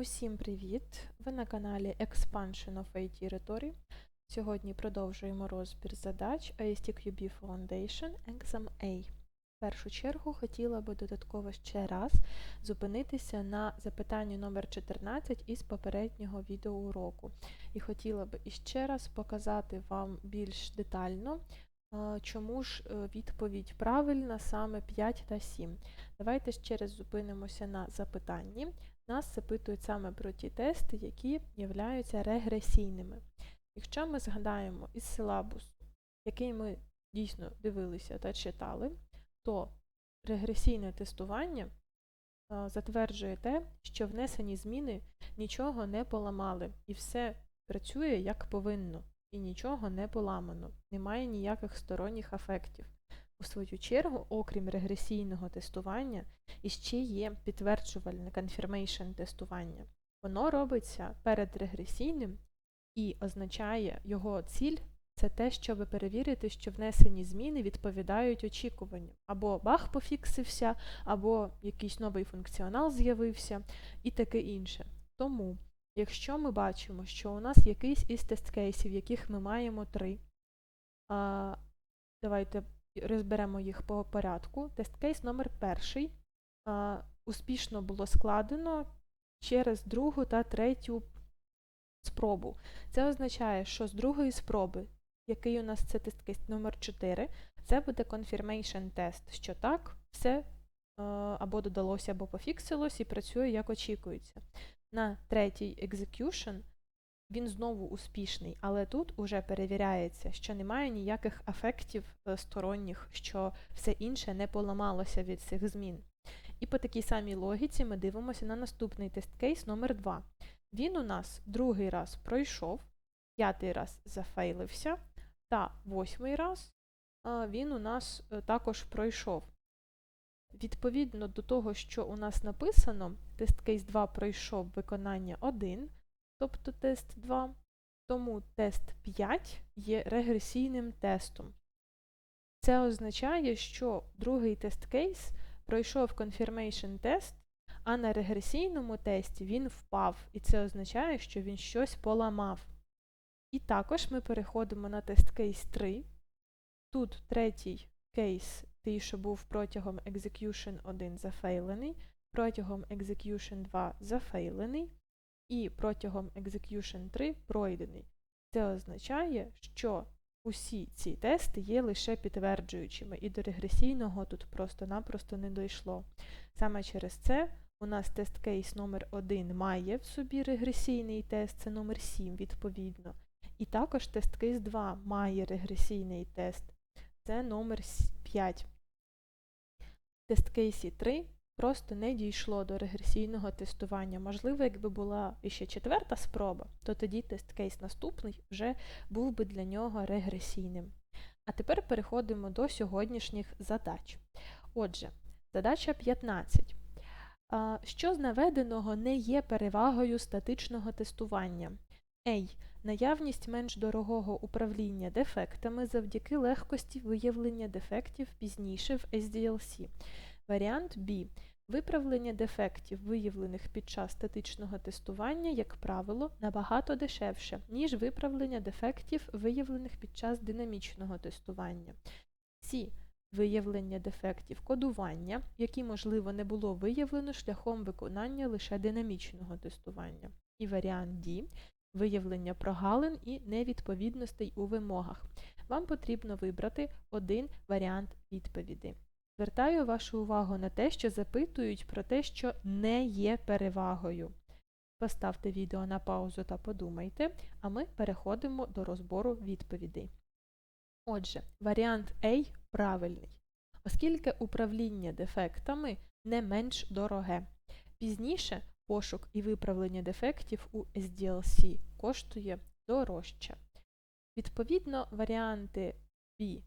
Усім привіт! Ви на каналі Expansion of IT Rhetoric. Сьогодні продовжуємо розбір задач ASTQB Foundation Exam A. В першу чергу хотіла би додатково ще раз зупинитися на запитанні номер 14 із попереднього відеоуроку. І хотіла би іще раз показати вам більш детально, чому ж е, відповідь правильна саме 5 та 7. Давайте ще раз зупинимося на запитанні нас запитують саме про ті тести, які являються регресійними. Якщо ми згадаємо із силабусу, який ми дійсно дивилися та читали, то регресійне тестування затверджує те, що внесені зміни нічого не поламали, і все працює як повинно, і нічого не поламано, немає ніяких сторонніх афектів. У свою чергу, окрім регресійного тестування, іще є підтверджувальне confirmation тестування. Воно робиться перед регресійним і означає його ціль це те, щоб перевірити, що внесені зміни відповідають очікуванням. Або баг пофіксився, або якийсь новий функціонал з'явився і таке інше. Тому, якщо ми бачимо, що у нас якийсь із тест-кейсів, яких ми маємо три, а, давайте розберемо їх по порядку. Тест-кейс номер перший успішно було складено через другу та третю спробу. Це означає, що з другої спроби, який у нас це тест-кейс номер 4, це буде confirmation тест, що так, все або додалося, або пофіксилось і працює як очікується. На третій execution він знову успішний, але тут уже перевіряється, що немає ніяких афектів е, сторонніх, що все інше не поламалося від цих змін. І по такій самій логіці ми дивимося на наступний тест-кейс номер 2 Він у нас другий раз пройшов, п'ятий раз зафейлився, та восьмий раз він у нас е, також пройшов. Відповідно до того, що у нас написано, тест-кейс 2 пройшов виконання 1, тобто тест 2, тому тест 5 є регресійним тестом. Це означає, що другий тест-кейс пройшов confirmation тест, а на регресійному тесті він впав, і це означає, що він щось поламав. І також ми переходимо на тест кейс 3. Тут третій кейс, той, що був протягом execution 1 зафейлений, протягом execution 2 зафейлений, і протягом execution 3 пройдений. Це означає, що усі ці тести є лише підтверджуючими, і до регресійного тут просто-напросто не дійшло. Саме через це у нас тест-кейс номер 1 має в собі регресійний тест, це номер 7 відповідно. І також тест-кейс 2 має регресійний тест, це номер 5. В тест-кейсі 3 просто не дійшло до регресійного тестування. Можливо, якби була ще четверта спроба, то тоді тест-кейс наступний вже був би для нього регресійним. А тепер переходимо до сьогоднішніх задач. Отже, задача 15. Що з наведеного не є перевагою статичного тестування? A. Наявність менш дорогого управління дефектами завдяки легкості виявлення дефектів пізніше в SDLC. Варіант B. Виправлення дефектів, виявлених під час статичного тестування, як правило, набагато дешевше, ніж виправлення дефектів, виявлених під час динамічного тестування. С. Виявлення дефектів кодування, які, можливо, не було виявлено шляхом виконання лише динамічного тестування. І варіант D. Виявлення прогалин і невідповідностей у вимогах. Вам потрібно вибрати один варіант відповіді. Звертаю вашу увагу на те, що запитують про те, що не є перевагою. Поставте відео на паузу та подумайте, а ми переходимо до розбору відповідей. Отже, варіант A правильний, оскільки управління дефектами не менш дороге. Пізніше пошук і виправлення дефектів у SDLC коштує дорожче. Відповідно, варіанти B,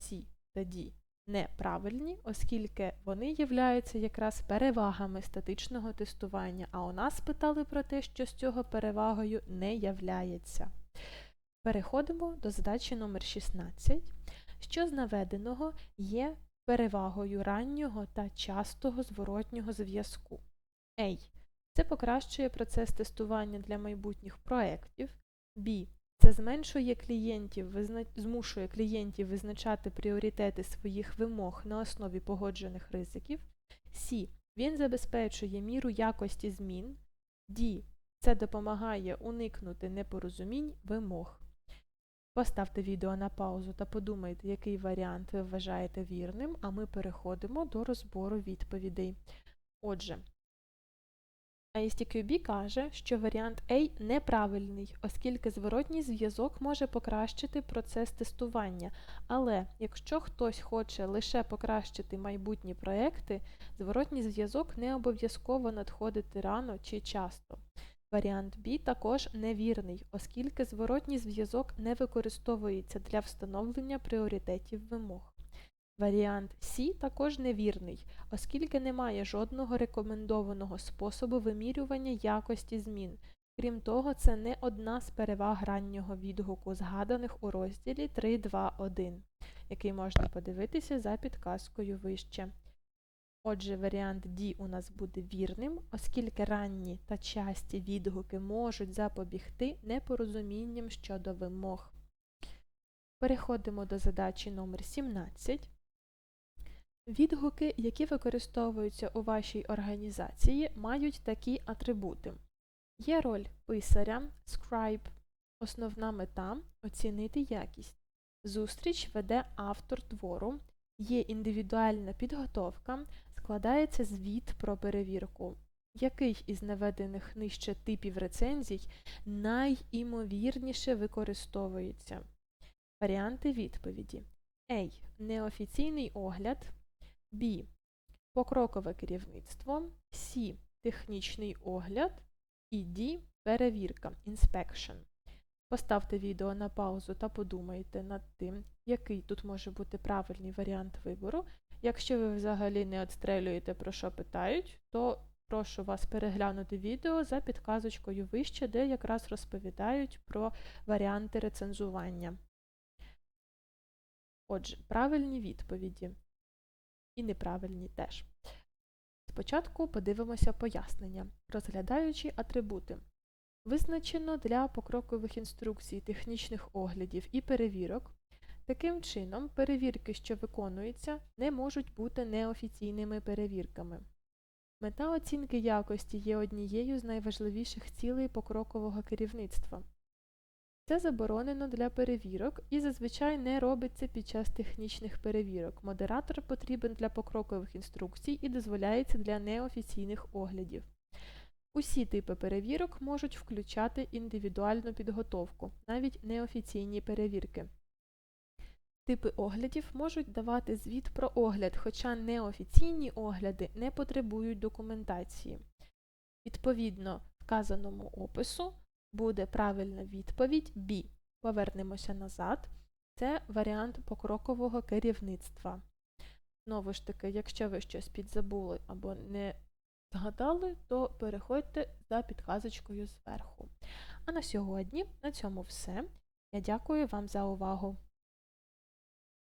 C та D неправильні, оскільки вони являються якраз перевагами статичного тестування, а у нас питали про те, що з цього перевагою не являється. Переходимо до задачі номер 16, що з наведеного є перевагою раннього та частого зворотнього зв'язку. A. Це покращує процес тестування для майбутніх проєктів. Б. Це зменшує клієнтів, змушує клієнтів визначати пріоритети своїх вимог на основі погоджених ризиків. С. Він забезпечує міру якості змін. Д. Це допомагає уникнути непорозумінь вимог. Поставте відео на паузу та подумайте, який варіант ви вважаєте вірним, а ми переходимо до розбору відповідей. Отже, ISTQB каже, що варіант A неправильний, оскільки зворотній зв'язок може покращити процес тестування. Але якщо хтось хоче лише покращити майбутні проекти, зворотній зв'язок не обов'язково надходити рано чи часто. Варіант B також невірний, оскільки зворотній зв'язок не використовується для встановлення пріоритетів вимог. Варіант C також невірний, оскільки немає жодного рекомендованого способу вимірювання якості змін. Крім того, це не одна з переваг раннього відгуку, згаданих у розділі 3.2.1, який можна подивитися за підказкою вище. Отже, варіант D у нас буде вірним, оскільки ранні та часті відгуки можуть запобігти непорозумінням щодо вимог. Переходимо до задачі номер 17. Відгуки, які використовуються у вашій організації, мають такі атрибути. Є роль писаря, scribe, основна мета оцінити якість. Зустріч веде автор твору, є індивідуальна підготовка, складається звіт про перевірку. Який із наведених нижче типів рецензій найімовірніше використовується? Варіанти відповіді. А. Неофіційний огляд. Б. Покрокове керівництво. С. Технічний огляд. І Д. Перевірка. Inspection. Поставте відео на паузу та подумайте над тим, який тут може бути правильний варіант вибору. Якщо ви взагалі не отстрелюєте, про що питають, то прошу вас переглянути відео за підказочкою вище, де якраз розповідають про варіанти рецензування. Отже, правильні відповіді і неправильні теж. Спочатку подивимося пояснення, розглядаючи атрибути. Визначено для покрокових інструкцій, технічних оглядів і перевірок. Таким чином, перевірки, що виконуються, не можуть бути неофіційними перевірками. Мета оцінки якості є однією з найважливіших цілей покрокового керівництва. Це заборонено для перевірок і зазвичай не робиться під час технічних перевірок. Модератор потрібен для покрокових інструкцій і дозволяється для неофіційних оглядів. Усі типи перевірок можуть включати індивідуальну підготовку, навіть неофіційні перевірки. Типи оглядів можуть давати звіт про огляд, хоча неофіційні огляди не потребують документації. Відповідно вказаному опису буде правильна відповідь B. Повернемося назад. Це варіант покрокового керівництва. Знову ж таки, якщо ви щось підзабули або не згадали, то переходьте за підказочкою зверху. А на сьогодні на цьому все. Я дякую вам за увагу.